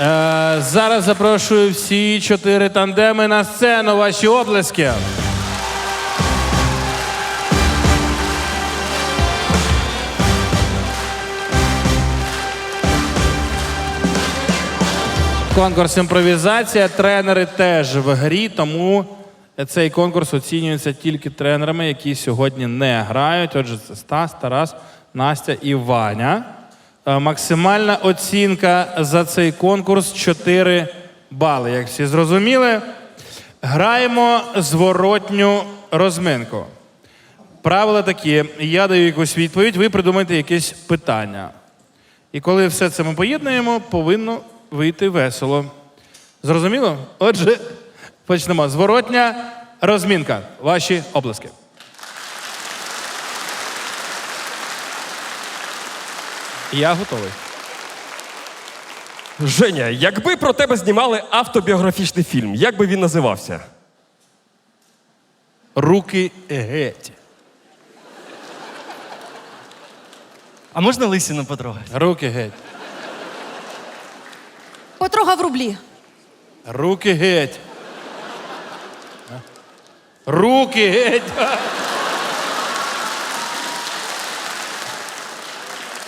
Е, зараз запрошую всі чотири тандеми на сцену. Ваші облески. Конкурс імпровізація. Тренери теж в грі, тому цей конкурс оцінюється тільки тренерами, які сьогодні не грають. Отже, це Стас, Тарас, Настя і Ваня. Е, Максимальна оцінка за цей конкурс 4 бали. Як всі зрозуміли, граємо зворотню розминку. Правила такі: я даю якусь відповідь, ви придумаєте якесь питання. І коли все це ми поєднуємо, повинно вийти весело. Зрозуміло? Отже, почнемо. Зворотня розмінка. Ваші обласки. Я готовий. Женя, якби про тебе знімали автобіографічний фільм, як би він називався? Руки геть. А можна лисину потрогати? Руки геть. Потрогав рублі. Руки геть. Руки геть.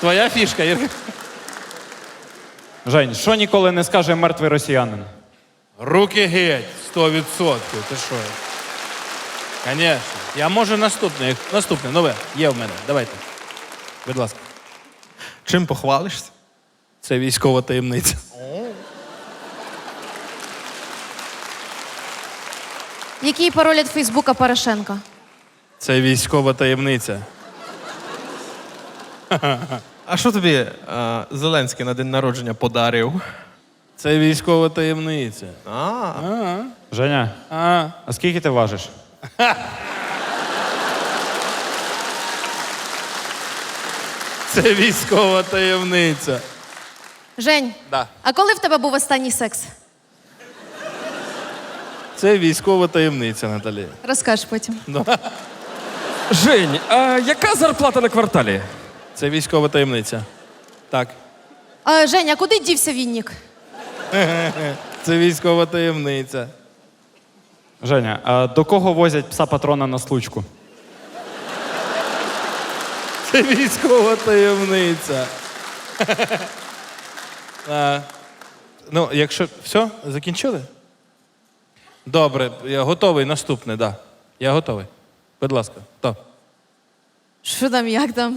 Твоя фішка, Ірка. Жень, що ніколи не скаже мертвий росіянин? Руки геть, 100%. Ти що? Звісно. Я можу наступне. Наступне, нове. Є в мене. Давайте. Будь ласка. Чим похвалишся? Це військова таємниця. Який пароль від Фейсбука Порошенка? Це військова таємниця. А що тобі е, Зеленський на день народження подарив? Це військова таємниця. А, Женя, А, а скільки ти важиш? це військова таємниця. Жень, Да. а коли в тебе був останній секс? Це військова таємниця, Наталі. Розкажеш потім. Жень, а яка зарплата на кварталі? Це військова таємниця. Так. А, Жень, а куди дівся Вінник? Це військова таємниця. Женя, а до кого возять пса патрона на случку? Це військова таємниця. А, ну, якщо все, закінчили? Добре, я готовий. Наступне, так. Да. Я готовий. Будь ласка, то. Що там, як там?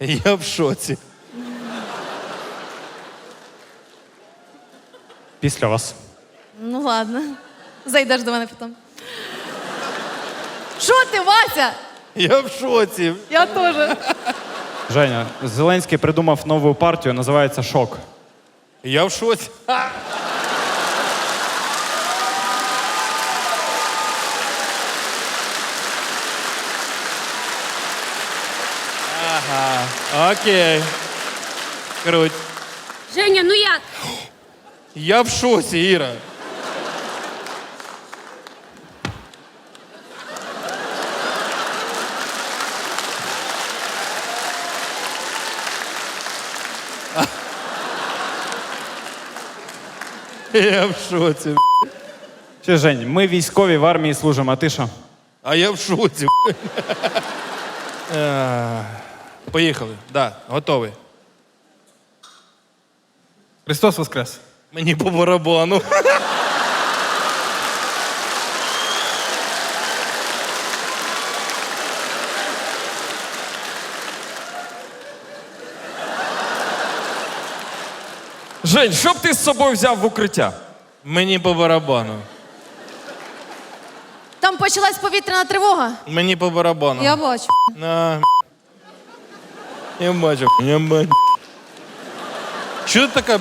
Я в шоці. Після вас. Ну ладно. Зайдеш до мене потім. Що ти, Вася? Я в шоці. Я теж. Женя, Зеленський придумав нову партію, називається Шок. Я в шоці. Ага, окей. Круть. Женя, ну як? Я в шоці, Іра. Я в шоці. Ще Жень, ми військові в армії служимо, а ти що? А я в шоці. Е, Поїхали. Да, готовий. Христос Воскрес. Мені по барабану. Жень, що б ти з собою взяв в укриття? Мені по барабану. Там почалась повітряна тривога. Мені по барабану. Я бачу. На. Я бачу. Я бачу. Чого ти така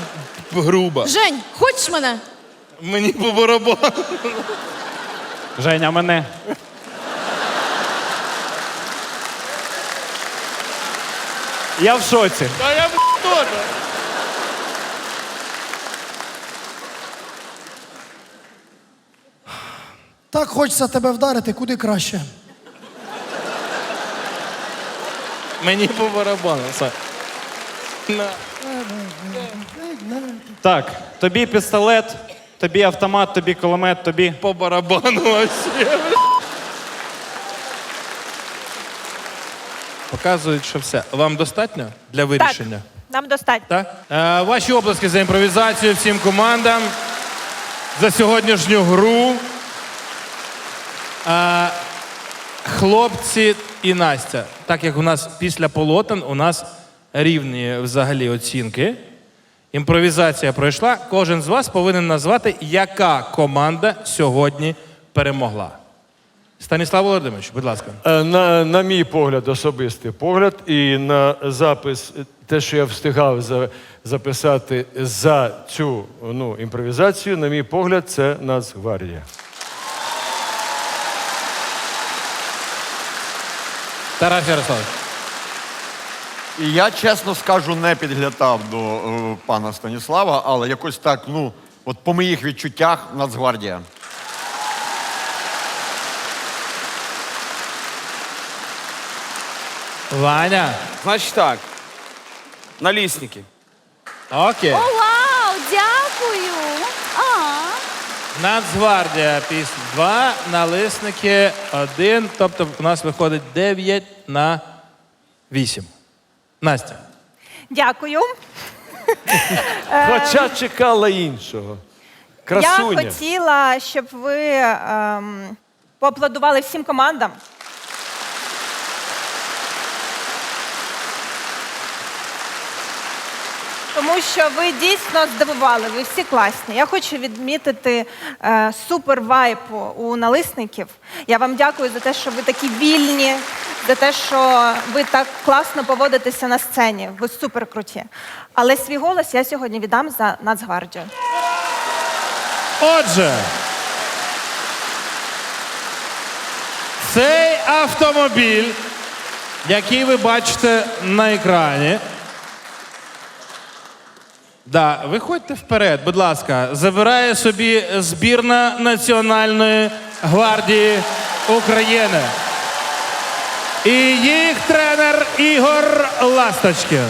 груба? Жень, хочеш мене? Мені по барабану. Женя, мене. Я в шоці. Та я б теж. Так хочеться тебе вдарити, куди краще. Мені по барабану. Са. Так, тобі пістолет, тобі автомат, тобі кулемет, тобі. По барабану вообще. Показують, що все. Вам достатньо для вирішення? Нам достатньо. Так? Е, ваші оплески за імпровізацію всім командам за сьогоднішню гру. Е, хлопці і Настя, так як у нас після полотен, у нас рівні взагалі оцінки. Імпровізація пройшла. Кожен з вас повинен назвати, яка команда сьогодні перемогла. Станіслав Володимирович, будь ласка. Е, На, на мій погляд, особистий погляд, і на запис, те, що я встигав за, записати за цю ну, імпровізацію, на мій погляд, це Нацгвардія. Тарас Ярославович. І я, чесно скажу, не підглядав до е, пана Станіслава, але якось так, ну, от по моїх відчуттях, Нацгвардія. Ваня. Значить так. Налісники. Окей. О, вау, дякую. Нацгвардія після 2, налисники 1. Тобто у нас виходить 9 на 8. Настя. Дякую. Хоча чекала іншого. Красуня. Я хотіла, щоб ви ем, поаплодували всім командам. Тому що ви дійсно здивували, ви всі класні. Я хочу відмітити е, супер вайп у налисників. Я вам дякую за те, що ви такі вільні, за те, що ви так класно поводитеся на сцені. Ви супер круті. Але свій голос я сьогодні віддам за Нацгвардію. Отже. Цей автомобіль, який ви бачите на екрані. Да, виходьте вперед, будь ласка. Забирає собі збірна Національної гвардії України. І їх тренер Ігор Ласточкін.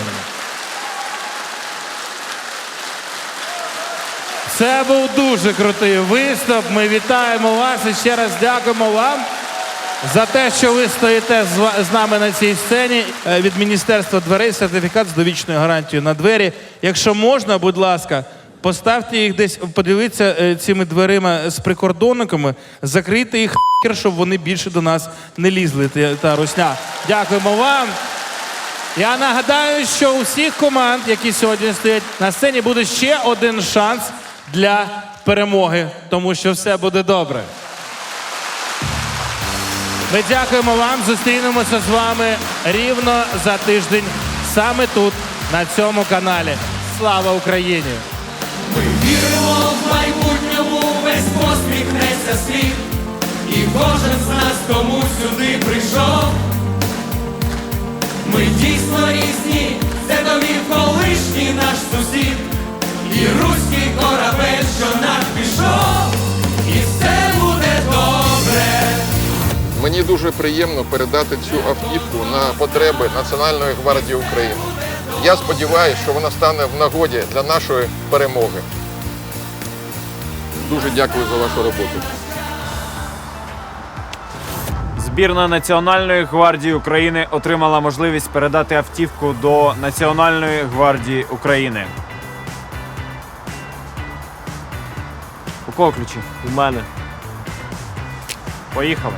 Це був дуже крутий виступ. Ми вітаємо вас і ще раз дякуємо вам за те, що ви стоїте з, нами на цій сцені. Е, Від Міністерства дверей сертифікат з довічною гарантією на двері. Якщо можна, будь ласка, поставте їх десь, подивіться е, цими дверима з прикордонниками, закрийте їх, щоб вони більше до нас не лізли. Та русня. Дякуємо вам. Я нагадаю, що у всіх команд, які сьогодні стоять на сцені, буде ще один шанс для перемоги, тому що все буде добре. Ми дякуємо вам. Зустрінемося з вами рівно за тиждень саме тут, на цьому каналі. Слава Україні! Віримо в майбутньому, Мені дуже приємно передати цю автівку на потреби Національної гвардії України. Я сподіваюся, що вона стане в нагоді для нашої перемоги. Дуже дякую за вашу роботу. Збірна Національної гвардії України отримала можливість передати автівку до Національної гвардії України. У кого ключі? У мене. Поїхали.